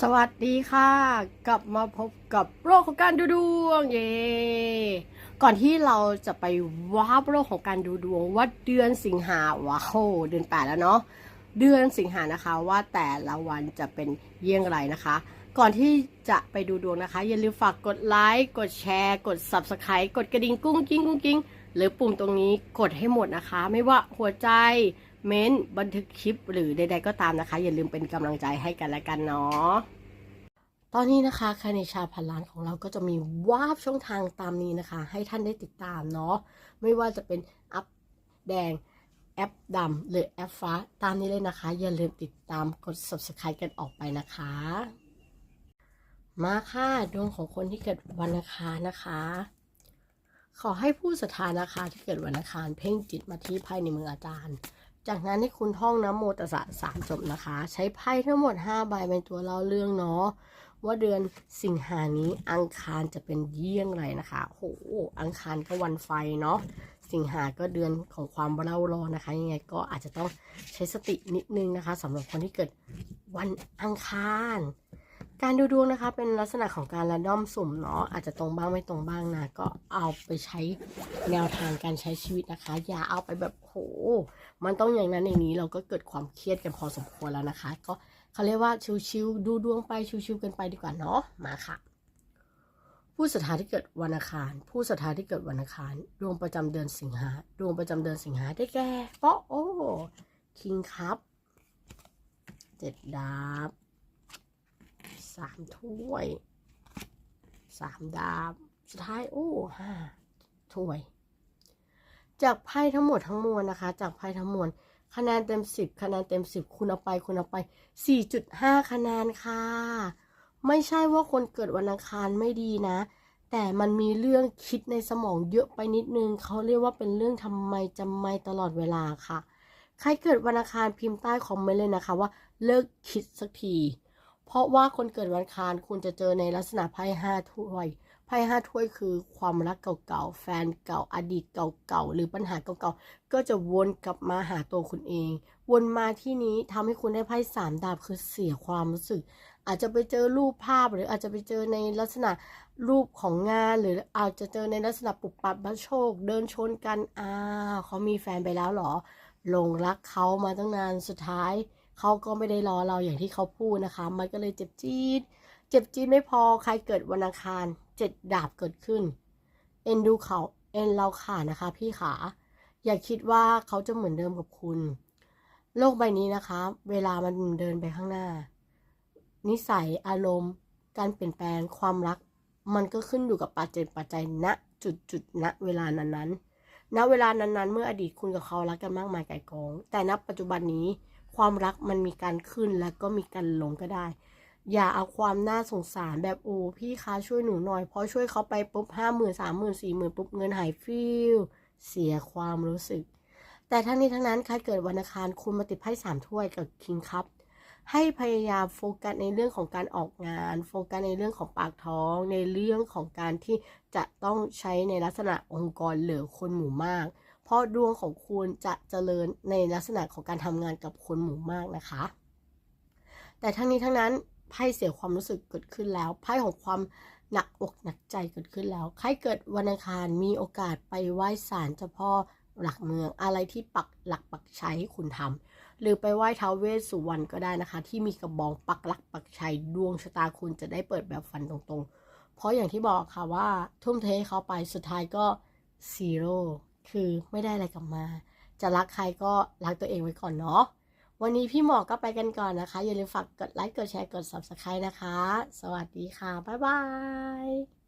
สวัสดีค่ะ กลับมาพบกับโรคของการดูดวงเย่ก่อนที่เราจะไปว้าบโรคของการดูดวงว่าเดือนสิงหาว้าวเดือนแปดแล้วเนาะเดือนสิงหานะคะว่าแต่ละวันจะเป็นเยี่ยงไรนะคะ ก่อนที่จะไปดูดวงนะคะ อย่าลืมฝากกดไลค์กดแชร์ กด Subscribe กดกระดิ่งกุ้งกิ้งกุ้งกิ้งหรือปุ่มตรงนี้กดให้หมดนะคะ ไม่ว่าหัวใจ เม้นต์บันทึกคลิปหรือใด ๆ ก็ตามนะคะ อย่าลืมเป็นกำลังใจให้กันและกันเนาะตอนนี้นะคะคณิชาพันล้านของเราก็จะมีวาบช่องทางตามนี้นะคะ ให้ท่านได้ติดตามเนาะไม่ว่าจะเป็นแอปแดงแอปดำหรือแอปฟ้าตามนี้เลยนะคะ อย่าลืมติดตามกด subscribe กันออกไปนะคะ มาค่ะดวงของคนที่เกิดวันอังคารนะคะ ขอให้ผู้ศรัทธานะคะที่เกิดวันอังคารเพ่งจิตมาที่ไพ่ในมืออาจารย์ จากนั้นให้คุณท่องน้ำโมตสสะสามจบนะคะ ใช้ไพ่ทั้งหมด 5 ใบเป็นตัวเล่าเรื่องเนาะว่าเดือนสิงหานี้อังคารจะเป็นเยี่ยงไรนะคะโหอังคารก็วันไฟเนาะสิงหาก็เดือนของความเร่าร้อนนะคะ ยังไงก็อาจจะต้องใช้สตินิดนึงนะคะสำหรับคนที่เกิดวันอังคาร การดูดวงนะคะเป็นลักษณะของการระด้อมสุ่มเนาะอาจจะตรงบ้างไม่ตรงบ้างนะ ก็เอาไปใช้แนวทางการใช้ชีวิตนะคะ อย่าเอาไปแบบโห มันต้องอย่างนั้นอย่างนี้เราก็เกิดความเครียดกันพอสมควรแล้วนะคะ ก็เขาเรียกว่าชิวๆดูดวงไปชิวๆกันไปดีกว่าเนาะมาค่ะ ผู้ศรัทธาที่เกิดวันอังคาร ผู้ศรัทธาที่เกิดวันอังคารดวงประจำเดือนสิงหาดวงประจำเดือนสิงหาได้แก่เปาะโอ้คิงครับเจ็ดดาบ สามถ้วยสามดาบ สุดท้าย โอ้ห้าถ้วย จากไพ่ทั้งหมดทั้งมวลนะคะ จากไพ่ทั้งมวลคะแนนเต็ม10คะแนนเต็ม10คุณเอาไปคุณเอาไป4.5คะแนนค่ะ ไม่ใช่ว่าคนเกิดวันอังคารไม่ดีนะ แต่มันมีเรื่องคิดในสมองเยอะไปนิดนึง เขาเรียกว่าเป็นเรื่องทำไมจำไม่ตลอดเวลาค่ะ ใครเกิดวันอังคารพิมพ์ใต้คอมเมนต์เลยนะคะว่าเลิกคิดสักที เพราะว่าคนเกิดวันคารคุณจะเจอในลักษณะไพ่ห้าถ้วยไพ่ห้าถ้วยคือความรักเก่าๆ แฟนเก่าอดีตเก่าๆ หรือปัญหาเก่าๆ ก็จะวนกลับมาหาตัวคุณเอง วนมาที่นี้ทำให้คุณได้ไพ่สามดาบคือเสียความรู้สึก อาจจะไปเจอรูปภาพหรืออาจจะไปเจอในลักษณะรูปของงาน หรืออาจจะเจอในลักษณะปุบปับบัโชค เดินชนกันอ้าเขามีแฟนไปแล้วเหรอหลงรักเขามาตั้งนานสุดท้าย เขาก็ไม่ได้รอเราอย่างที่เขาพูดนะคะ มันก็เลยเจ็บจี๊ดเจ็บจี๊ดไม่พอใครเกิดวันอังคารเจ็ดดาบเกิดขึ้น เอ็นดูเขาเอ็นเราขาดนะคะ พี่ขาอย่าคิดว่าเขาจะเหมือนเดิมกับคุณ โลกใบนี้นะคะ เวลามันเดินไปข้างหน้า นิสัยอารมณ์ การเปลี่ยนแปลงความรัก มันก็ขึ้นอยู่กับปัจเจกปัจจัยณจุดจุดณเวลานั้นๆณเวลานั้นๆ เมื่ออดีตคุณกับเขารักกันมากมายไก่กอง แต่ณปัจจุบันนี้ ความรักมันมีการขึ้นและก็มีการลงก็ได้ อย่าเอาความน่าสงสารแบบโอ้พี่คะช่วยหนูหน่อยพอช่วยเขาไปปุ๊บห้าหมื่นสามหมื่นสี่หมื่นปุ๊บเงินหายฟิวเสียความรู้สึก แต่ทั้งนี้ทั้งนั้นใครเกิดวันอังคารคุณมาติดไพ่สามถ้วยกับคิงคัพให้พยายามโฟกัสในเรื่องของการออกงาน โฟกัสในเรื่องของปากท้อง ในเรื่องของการที่จะต้องใช้ในลักษณะองค์กรหรือคนหมู่มาก เพราะดวงของคุณจะเจริญในลักษณะของการทำงานกับคนหมู่มากนะคะ แต่ทั้งนี้ทั้งนั้นไพ่เสียความรู้สึกเกิดขึ้นแล้วไพ่ของความหนักอกหนักใจเกิดขึ้นแล้วใครเกิดวันอังคารมีโอกาสไปไหว้ศาลเจ้าพ่อหลักเมืองอะไรที่ปักหลักปักชัยให้คุณทำหรือไปไหว้ท้าวเวสสุวรรณก็ได้นะคะ ที่มีกระบองปักหลักปักชัยดวงชะตาคุณจะได้เปิดแบบฟันตรงๆ เพราะอย่างที่บอกค่ะว่าทุ่มเทเขาไปสุดท้ายก็ซีโร่ คือไม่ได้อะไรกลับมา จะรักใครก็รักตัวเองไว้ก่อนเนาะวันนี้พี่หมอก็ไปกันก่อนนะคะ อย่าลืมฝากกดไลค์กดแชร์กด subscribe นะคะ สวัสดีค่ะ บ๊ายบาย